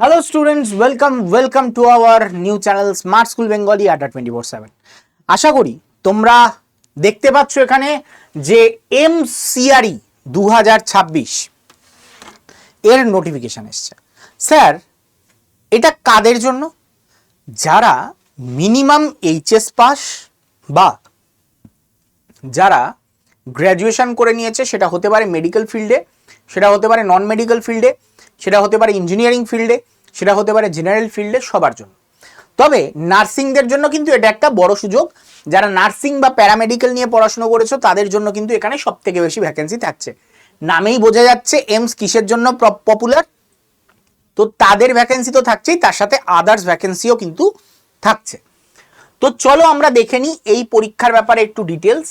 Hello students, welcome, welcome to our new channel Smart School Bengali আড্ডা twenty four seven আশা করি তোমরা দেখতে পাচ্ছ এখানে যে এম সিআরই দু হাজার ছাব্বিশ এর নোটিফিকেশান এসছে। স্যার এটা কাদের জন্য? যারা মিনিমাম এইচএস পাস বা যারা গ্র্যাজুয়েশন করে নিয়েছে সেটা হতে পারে মেডিকেল ফিল্ডে সেটা হতে পারে নন মেডিকেল ফিল্ডে সেটা হতে পারে ইঞ্জিনিয়ারিং ফিল্ডে সেটা হতে পারে জেনারেল ফিল্ডে সবার জন্য। তবে নার্সিংদের জন্য কিন্তু এটা একটা বড় সুযোগ। যারা নার্সিং বা প্যারামেডিক্যাল নিয়ে পড়াশোনা করেছ, তাদের জন্য কিন্তু এখানে সব থেকে বেশি ভ্যাকেন্সি থাকছে। নামেই বোঝা যাচ্ছে, এমস কিসের জন্য পপুলার তো তাদের ভ্যাকেন্সি তো থাকছেই, তার সাথে আদার্স ভ্যাকেন্সিও কিন্তু থাকছে। তো চলো আমরা দেখে নিই এই পরীক্ষার ব্যাপারে একটু ডিটেলস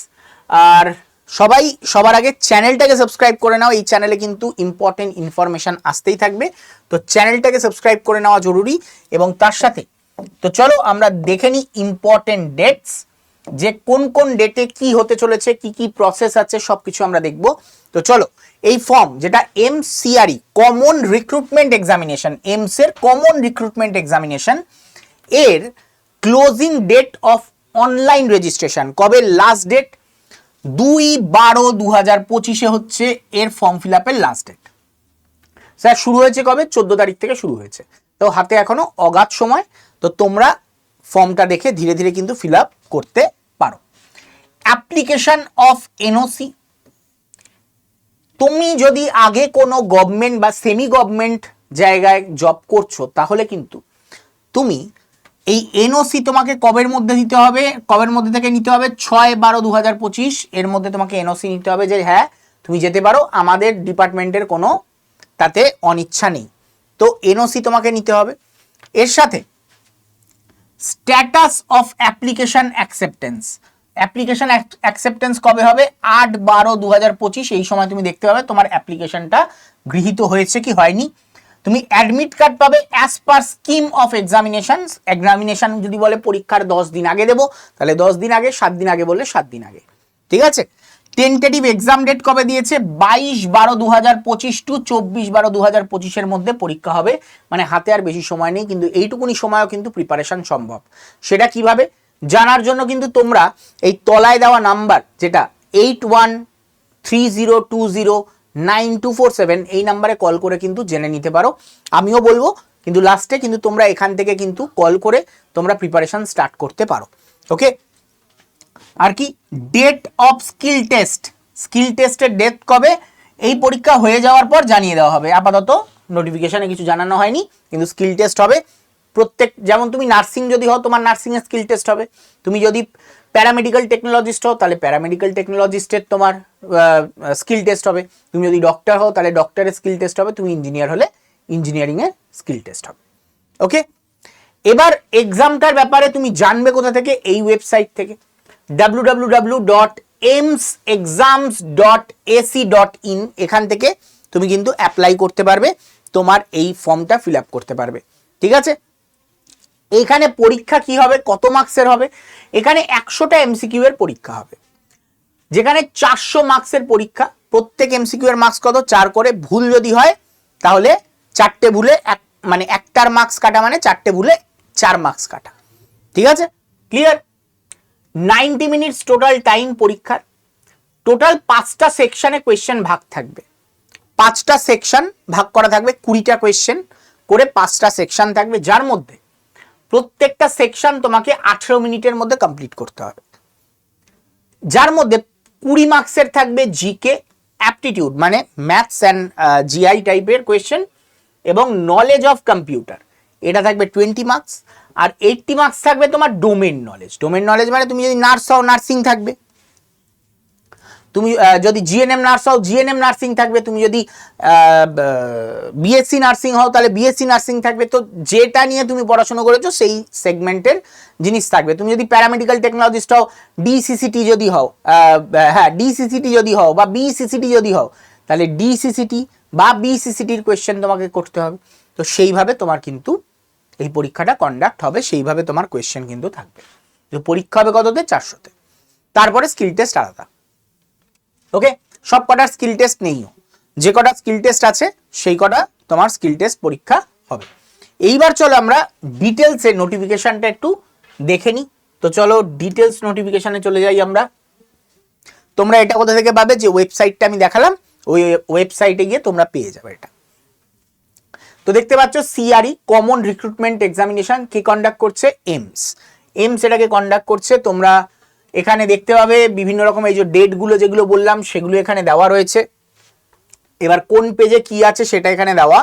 আর সবাই সবার আগে চ্যানেলটাকে সাবস্ক্রাইব করে নাও। এই চ্যানেলে কিন্তু ইম্পর্টেন্ট ইনফরমেশন আসতেই থাকবে। তো চ্যানেলটাকে সাবস্ক্রাইব করে নেওয়া জরুরি এবং তার সাথে তো চলো আমরা দেখে নিই ইম্পর্টেন্ট ডেটস যে কোন কোন ডেটে কি হতে চলেছে, কি কি প্রসেস আছে সব কিছু আমরা দেখব। তো চলো, এই ফর্ম যেটা M CRE common recruitment examination AIIMS এর কমন রিক্রুটমেন্ট এক্সামিনেশন এর closing date of online registration কবে লাস্ট ডেট দুই বারো দু হাজার পঁচিশে হচ্ছে এর ফর্ম ফিল আপের লাস্ট ডেট স্যার, শুরু হয়েছে কবে? চোদ্দ তারিখ থেকে শুরু হয়েছে। তো হাতে এখনও অগাধ সময়। তো তোমরা ফর্মটা দেখে ধীরে ধীরে কিন্তু ফিল আপ করতে পারো। অ্যাপ্লিকেশন অফ এনওসি তুমি যদি আগে কোনো গভর্নমেন্ট বা সেমি গভর্নমেন্ট জায়গায় জব করছ, তাহলে কিন্তু তুমি এই এনওসি তোমাকে কবের মধ্যে দিতে হবে? কবের মধ্যে থেকে নিতে হবে? ছয় বারো দু এর মধ্যে তোমাকে এনওসি নিতে হবে যে হ্যাঁ তুমি যেতে পারো। আমাদের ডিপার্টমেন্টের কোনো তাতে অনিচ্ছা নেই। তো এনওসি তোমাকে নিতে হবে। এর সাথে status of application acceptance application acceptance কবে হবে? আট বারো দু এই সময় তুমি দেখতে পাবে তোমার অ্যাপ্লিকেশনটা গৃহীত হয়েছে কি হয়নি। তুমি অ্যাডমিট কার্ড পাবে as per scheme of examination examination যদি বলে পরীক্ষার দশ দিন আগে দেবো, তাহলে দশ দিন আগে, সাত দিন আগে বললে সাত দিন আগে। ঠিক আছে? টেন্টেটিভ এক্সাম ডেট কবে দিয়েছে? বাইশ বারো দু হাজার পঁচিশ টু চব্বিশ বারো দু হাজার পঁচিশের মধ্যে পরীক্ষা হবে। মানে হাতে আর বেশি সময় নেই, কিন্তু এইটুকুনি সময়ও কিন্তু প্রিপারেশন সম্ভব। সেটা কীভাবে? জানার জন্য কিন্তু তোমরা এই তলায় দেওয়া নাম্বার যেটা eight one three zero two zero nine two four seven, এই নাম্বারে কল করে কিন্তু জেনে নিতে পারো। আমিও বলব, কিন্তু লাস্টে কিন্তু তোমরা এখান থেকে কিন্তু কল করে তোমরা প্রিপারেশন স্টার্ট করতে পারো। ওকে আর কি? Date of skill test skill টেস্টের ডেট কবে? এই পরীক্ষা হয়ে যাওয়ার পর জানিয়ে দেওয়া হবে। আপাতত নোটিফিকেশনে কিছু জানানো হয়নি, কিন্তু স্কিল টেস্ট হবে। প্রত্যেক যেমন তুমি নার্সিং যদি হও, তোমার নার্সিং এর স্কিল টেস্ট হবে। তুমি যদি প্যারামেডিক্যাল টেকনোলজিস্ট হও, তাহলে প্যারামেডিক্যাল টেকনোলজিস্টের তোমার স্কিল টেস্ট হবে। তুমি যদি ডক্টর হও, তাহলে ডক্টরের স্কিল টেস্ট হবে। তুমি ইঞ্জিনিয়ার হলে ইঞ্জিনিয়ারিংয়ের স্কিল টেস্ট হবে। ওকে? এবার এক্সামটার ব্যাপারে তুমি জানবে কোথা থেকে? এই ওয়েবসাইট থেকে। www.emsexams.ac.in এখান থেকে তুমি কিন্তু অ্যাপ্লাই করতে পারবে। তোমার এই ফর্মটা ফিল আপ করতে পারবে। ঠিক আছে? এখানে পরীক্ষা কি হবে? কত মার্কসের হবে? এখানে একশোটা এমসিকিউ এর পরীক্ষা হবে। যেখানে চারশো মার্কসের পরীক্ষা। প্রত্যেক এমসিকিউ এর মার্কস কত? চার করে। ভুল যদি হয়, তাহলে চারটে ভুলে এক মানে একটার মার্কস কাটা মানে চারটে ভুলে চার মার্কস কাটা। ঠিক আছে? Clear ninety minutes total time পরীক্ষার। টোটাল পাঁচটা সেকশনে কোয়েশ্চেন ভাগ থাকবে। পাঁচটা সেকশন ভাগ করা থাকবে কুড়িটা কোয়েশ্চেন করে পাঁচটা সেকশন থাকবে, যার মধ্যে প্রত্যেকটা সেকশন তোমাকে আঠেরো মিনিটের মধ্যে কমপ্লিট করতে হবে। যার মধ্যে কুড়ি মার্কসের থাকবে জি কে অ্যাপটিটিউড মানে ম্যাথস অ্যান্ড জিআই টাইপের কোয়েশ্চেন এবং নলেজ অফ কম্পিউটার এটা থাকবে টোয়েন্টি মার্কস আর এইটটি মার্কস থাকবে তোমার ডোমেন নলেজ ডোমেন নলেজ মানে তুমি যদি নার্স হও নার্সিং থাকবে। তুমি যদি জিএনএম নার্স হও জিএনএম নার্সিং থাকবে। তুমি যদি বিএসসি নার্সিং হও, তাহলে বিএসসি নার্সিং থাকবে। তো যেটা নিয়ে তুমি পড়াশোনা করেছ, সেই সেগমেন্টের জিনিস থাকবে। তুমি যদি প্যারামেডিক্যাল টেকনোলজিস্ট হও ডিসিসিটি যদি হও হ্যাঁ ডিসিসিটি যদি হও বা বিসিসিটি যদি হও, তাহলে ডিসিসিটি বা বিসিসিটির কোয়েশ্চেন তোমাকে করতে হবে। তো সেইভাবে তোমার কিন্তু এই পরীক্ষাটা কন্ডাক্ট হবে, সেইভাবে তোমার কোয়েশ্চেন কিন্তু থাকবে। তো পরীক্ষা হবে কততে? চারশোতে। তারপরে স্কিল টেস্ট আলাদা। ওকে সব কটার স্কিল টেস্ট নেইও যে কটা স্কিল টেস্ট আছে, সেই কটা তোমার স্কিল টেস্ট পরীক্ষা হবে। এইবার চলো আমরা ডিটেলসের নোটিফিকেশনটা একটু দেখে নিই। তো চলো ডিটেলস নোটিফিকেশনে চলে যাই আমরা। তোমরা এটা কোথা থেকে পাবে? যে ওয়েবসাইটটা আমি দেখালাম, ওই ওয়েবসাইটে গিয়ে তোমরা পেয়ে যাবে এটা। তো দেখতে পাচ্ছ সিআরই কমন রিক্রুটমেন্ট এক্সামিনেশন কে কন্ডাক্ট করছে? এমস এমস এটাকে কন্ডাক্ট করছে তোমরা এখানে দেখতে পাবে বিভিন্ন রকম এই যে ডেটগুলো যেগুলো বললাম, সেগুলো এখানে দেওয়া রয়েছে। এবার কোন পেজে কি আছে সেটা এখানে দেওয়া।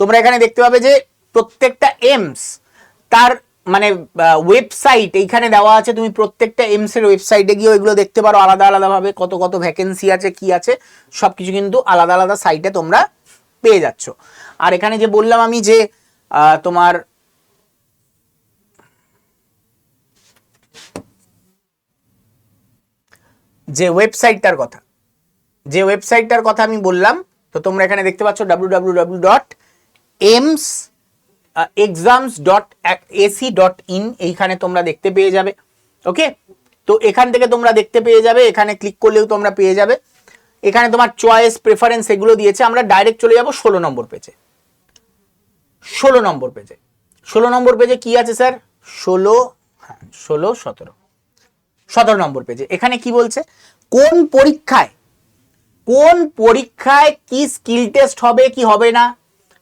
তোমরা এখানে দেখতে পাবে যে প্রত্যেকটা এমস তার মানে ওয়েবসাইট এইখানে দেওয়া আছে। তুমি প্রত্যেকটা এমস এর ওয়েবসাইটে গিয়ে এগুলো দেখতে পারো। আলাদা আলাদাভাবে কত কত ভ্যাকেন্সি আছে, কি আছে, সবকিছু কিন্তু আলাদা আলাদা সাইটে তোমরা পেয়ে যাচ্ছ। আর এখানে যে বললাম আমি যে তোমার যে ওয়েবসাইটটার কথা। যে ওয়েবসাইটটার কথা আমি বললাম, তো তোমরা এখানে দেখতে পাচ্ছ W W W dot AIIMS exams dot AC dot in এইখানে তোমরা দেখতে পেয়ে যাবে ওকে তো এখান থেকে তোমরা দেখতে পেয়ে যাবে, এখানে ক্লিক করলেও তোমরা পেয়ে যাবে। এখানে তোমার চয়েস প্রেফারেন্স এগুলো দিয়েছে, আমরা ডাইরেক্ট চলে যাব ষোলো নম্বর পেজে ষোলো নম্বর পেজে ষোলো নম্বর পেজে কি আছে স্যার ষোলো হ্যাঁ ষোলো, সতেরো। সতেরো নম্বর পেজে এখানে কি বলছে? কোন পরীক্ষায় কোন পরীক্ষায় কি স্কিল টেস্ট হবে, কি হবে না,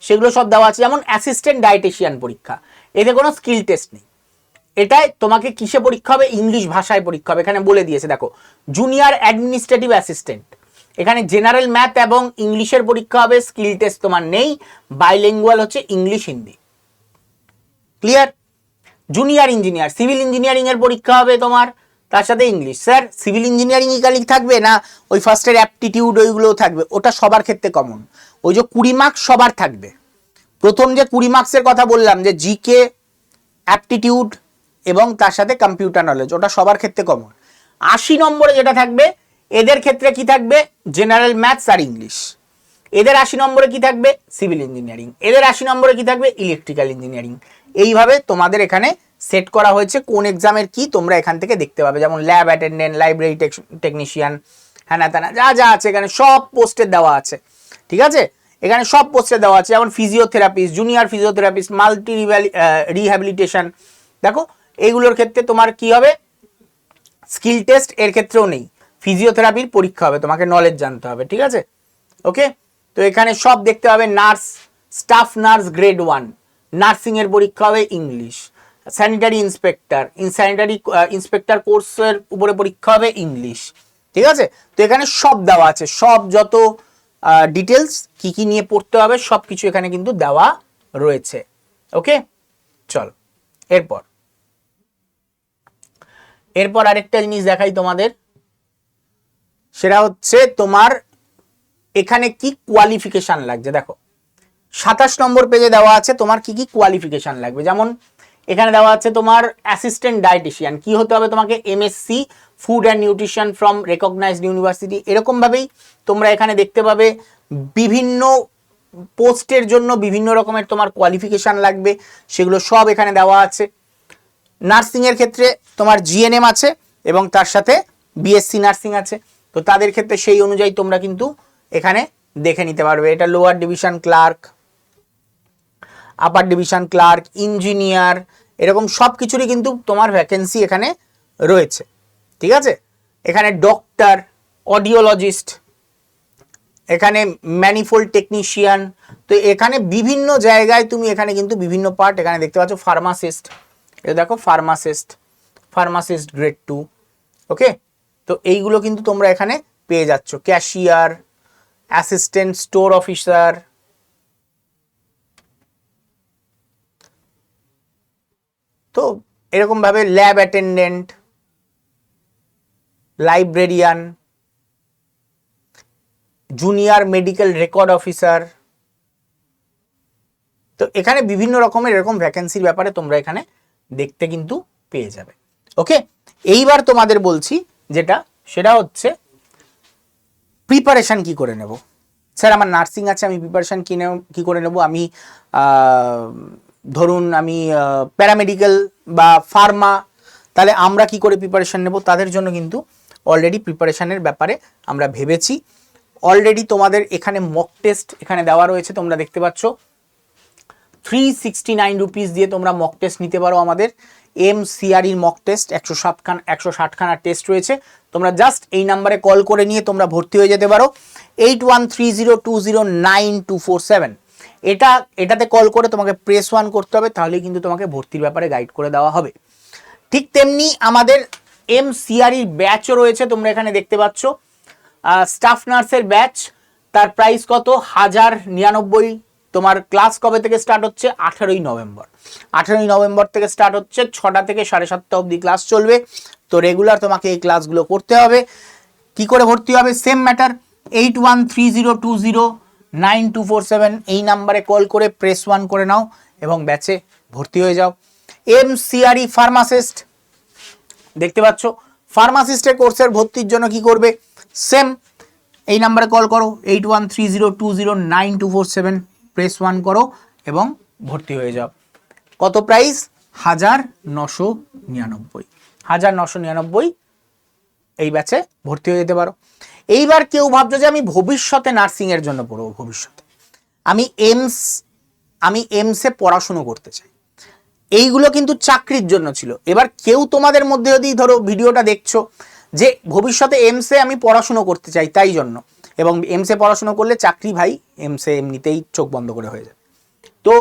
সেগুলো সব দেওয়া আছে। যেমন অ্যাসিস্ট্যান্ট ডায়েটিশিয়ান পরীক্ষা। এতে কোনো স্কিল টেস্ট নেই। এটাই তোমাকে কিসে পরীক্ষা হবে? ইংলিশ ভাষায় পরীক্ষা হবে। এখানে বলে দিয়েছে, দেখো জুনিয়র অ্যাডমিনিস্ট্রেটিভ অ্যাসিস্ট্যান্ট এখানে জেনারেল ম্যাথ এবং ইংলিশের পরীক্ষা হবে স্কিল টেস্ট তোমার নেই। বাইলিঙ্গুয়াল হচ্ছে English Hindi clear junior engineer civil engineering এর পরীক্ষা হবে তোমার। তার সাথে ইংলিশ স্যার সিভিল ইঞ্জিনিয়ারিং কালি থাকবে না ওই ফার্স্টের অ্যাপটিটিউড ওইগুলোও থাকবে? ওটা সবার ক্ষেত্রে কমন ওই যে কুড়ি মার্কস সবার থাকবে। প্রথম যে কুড়ি মার্কসের কথা বললাম, যে জিকে অ্যাপটিটিউড এবং তার সাথে কম্পিউটার নলেজ ওটা সবার ক্ষেত্রে কমন আশি নম্বরে যেটা থাকবে, এদের ক্ষেত্রে কি থাকবে? জেনারেল ম্যাথস আর ইংলিশ এদের আশি নম্বরে কি থাকবে? সিভিল ইঞ্জিনিয়ারিং এদের আশি নম্বরে কি থাকবে? ইলেকট্রিক্যাল ইঞ্জিনিয়ারিং এইভাবে তোমাদের এখানে সেট করা হয়েছে কোন এক্সামের কি তোমরা এখান থেকে দেখতে পাবে। যেমন ল্যাব অ্যাটেন্ডেন্ট লাইব্রেরি টেকনিশিয়ান হ্যানা ত্যানা যা যা আছে এখানে সব পোস্টের দেওয়া আছে। ঠিক আছে? এখানে সব পোস্টে দেওয়া আছে। যেমন physiotherapist junior physiotherapist multi rehabilitation দেখো, এইগুলোর ক্ষেত্রে তোমার কি হবে? স্কিল টেস্ট এর ক্ষেত্রেও নেই। ফিজিওথেরাপির পরীক্ষা হবে, তোমাকে নলেজ জানতে হবে। ঠিক আছে? ওকে তো এখানে সব দেখতে হবে nurse staff nurse grade one নার্সিংয়ের পরীক্ষা হবে English sanitary inspector in sanitary inspector কোর্সের উপরে পরীক্ষা হবে ইংলিশ ঠিক আছে? তো এখানে সব দেওয়া আছে, সব যত ডিটেলস কি কি নিয়ে পড়তে হবে সব কিছু এখানে কিন্তু দেওয়া রয়েছে ওকে চলো, এরপর। এরপর আরেকটা জিনিস দেখাই তোমাদের, সেটা হচ্ছে তোমার এখানে কি কোয়ালিফিকেশন লাগছে, দেখো। সাতাশ নম্বর পেজে দেওয়া আছে তোমার কি কি কোয়ালিফিকেশন লাগবে, যেমন এখানে দেওয়া আছে তোমার অ্যাসিস্ট্যান্ট ডায়েটিশিয়ান কি হতে হবে তোমাকে? MSc food and nutrition from recognised university এরকমভাবেই তোমরা এখানে দেখতে পাবে বিভিন্ন পোস্টের জন্য বিভিন্ন রকমের তোমার কোয়ালিফিকেশান লাগবে। সেগুলো সব এখানে দেওয়া আছে। নার্সিংয়ের ক্ষেত্রে তোমার জিএনএম আছে এবং তার সাথে বিএসসি নার্সিং আছে। তো তাদের ক্ষেত্রে সেই অনুযায়ী তোমরা কিন্তু এখানে দেখে নিতে পারবে। এটা lower division clerk upper division clerk engineer এরকম সব কিছুরই কিন্তু তোমার ভ্যাকেন্সি এখানে রয়েছে। ঠিক আছে? এখানে ডক্টর অডিওলজিস্ট এখানে ম্যানিফোল্ড টেকনিশিয়ান তো এখানে বিভিন্ন জায়গায় তুমি এখানে কিন্তু বিভিন্ন পার্ট এখানে দেখতে পাচ্ছ ফার্মাসিস্ট এটা দেখো pharmacist pharmacist grade two okay তো এইগুলো কিন্তু তোমরা এখানে পেয়ে যাচ্ছ। ক্যাশিয়ার অ্যাসিস্ট্যান্ট স্টোর অফিসার তো এরকমভাবে lab attendant librarian junior medical record officer তো এখানে বিভিন্ন রকমের এরকম ভ্যাকেন্সির ব্যাপারে তোমরা এখানে দেখতে কিন্তু পেয়ে যাবে। ওকে এইবার তোমাদের বলছি যেটা, সেটা হচ্ছে প্রিপারেশন কি করে নেব? স্যার আমার নার্সিং আছে, আমি প্রিপারেশন কি নেব, কি করে নেব? আমি ধরুন আমি প্যারামেডিক্যাল বা ফার্মা তাহলে আমরা কি করে প্রিপারেশন নেব? তাদের জন্য কিন্তু অলরেডি প্রিপারেশানের ব্যাপারে আমরা ভেবেছি। অলরেডি তোমাদের এখানে মক টেস্ট এখানে দেওয়া রয়েছে, তোমরা দেখতে পাচ্ছ। থ্রি সিক্সটি নাইন রুপিস দিয়ে তোমরা মক টেস্ট নিতে পারো আমাদের। এম সিআরির মক টেস্ট একশো সাতখান, একশো ষাটখানা টেস্ট রয়েছে। তোমরা জাস্ট এই নাম্বারে কল করে নিয়ে তোমরা ভর্তি হয়ে যেতে পারো। Eight one three zero two zero nine two four seven এটা, এটাতে কল করে তোমাকে প্রেস ওয়ান করতে হবে, তাহলেই কিন্তু তোমাকে ভর্তির ব্যাপারে গাইড করে দেওয়া হবে। ঠিক তেমনি আমাদের এম সিআরির ব্যাচও রয়েছে, তোমরা এখানে দেখতে পাচ্ছ। স্টাফ নার্সের ব্যাচ তার প্রাইস কত? হাজার নিরানব্বই। তোমার ক্লাস কবে থেকে স্টার্ট হচ্ছে? আঠারোই নভেম্বর। আঠারোই নভেম্বর থেকে স্টার্ট হচ্ছে, ছটা থেকে সাড়ে সাতটা অবধি ক্লাস চলবে। তো রেগুলার তোমাকে এই ক্লাসগুলো করতে হবে। কি করে ভর্তি হবে? Same matter eight one three zero two zero nine two four seven এই নাম্বারে কল করে প্রেস ওয়ান করে নাও এবং ব্যাচে ভর্তি হয়ে যাও। এম সিআরই ফার্মাসিস্ট, দেখতে পাচ্ছ ফার্মাসিস্টের কোর্সের ভর্তির জন্য কি করবে? সেম, এই নাম্বারে কল করো, eight one three zero two zero nine two four seven, press one করো এবং ভর্তি হয়ে যাও। কত প্রাইস? হাজার নশো নিরানব্বই। হাজার নশো নিরানব্বই এই ব্যাচে ভর্তি হয়ে যেতে পারো। এইবার কেউ ভাবছ যে আমি ভবিষ্যতে নার্সিংয়ের জন্য পড়ব, ভবিষ্যতে। আমি এমস, আমি এমসে পড়াশুনো করতে চাই। এইগুলো কিন্তু চাকরির জন্য ছিল। এবার কেউ তোমাদের মধ্যে যদি ধরো ভিডিওটা দেখছ যে ভবিষ্যতে এমসে আমি পড়াশুনো করতে চাই তাই জন্য, এবং এমসে পড়াশুনো করলে চাকরি ভাই এমসে এমনিতেই চোখ বন্ধ করে হয়ে যাবে। তো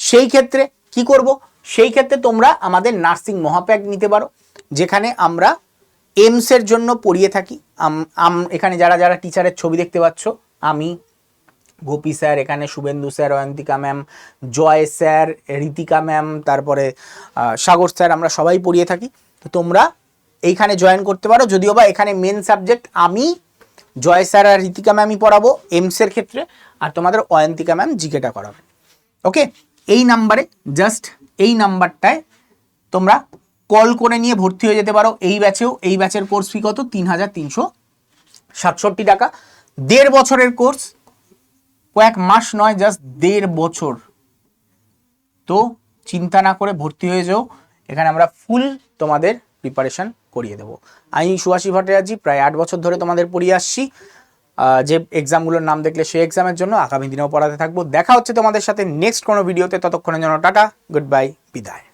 সেই ক্ষেত্রে কি করব? সেই ক্ষেত্রে তোমরা আমাদের নার্সিং মহাপ্যাক নিতে পারো, যেখানে আমরা এমসের জন্য পড়িয়ে থাকি। আম- এখানে যারা যারা টিচারের ছবি দেখতে পাচ্ছ, আমি, গোপী স্যার, এখানে Suvendu sir, Ayantika ma'am Joy sir Ritika ma'am তারপরে সাগর স্যার, আমরা সবাই পড়িয়ে থাকি। তো তোমরা এইখানে জয়েন করতে পারো, যদিও বা এখানে মেন সাবজেক্ট আমি, জয় স্যার আর ঋতিকা ম্যামই পড়াবো এমসের ক্ষেত্রে, আর তোমাদের অয়ন্তিকা ম্যাম জিকেটা করাবে। ওকে এই নাম্বারে জাস্ট এই নাম্বারটায় তোমরা কল করে নিয়ে ভর্তি হয়ে যেতে পারো। এই ব্যাচেও এই ব্যাচের কোর্স ফি কত? তিন হাজার তিনশো সাতষট্টি টাকা। দেড় বছরের কোর্স কয়েক মাস নয় জাস্ট দেড় বছর। তো চিন্তা না করে ভর্তি হয়ে যাও। এখানে আমরা ফুল তোমাদের প্রিপারেশন করিয়ে দেবো। আমি সুভাষী ভট্টাচার্য, প্রায় আট বছর ধরে তোমাদের পড়িয়ে আসছি। যে এক্সামগুলোর নাম দেখলে সেই এক্সামের জন্য আগামী দিনেও পড়াতে থাকব। দেখা হচ্ছে তোমাদের সাথে নেক্সট কোনো ভিডিওতে ততক্ষণের জন্য টাটা গুড বাই বিদায়।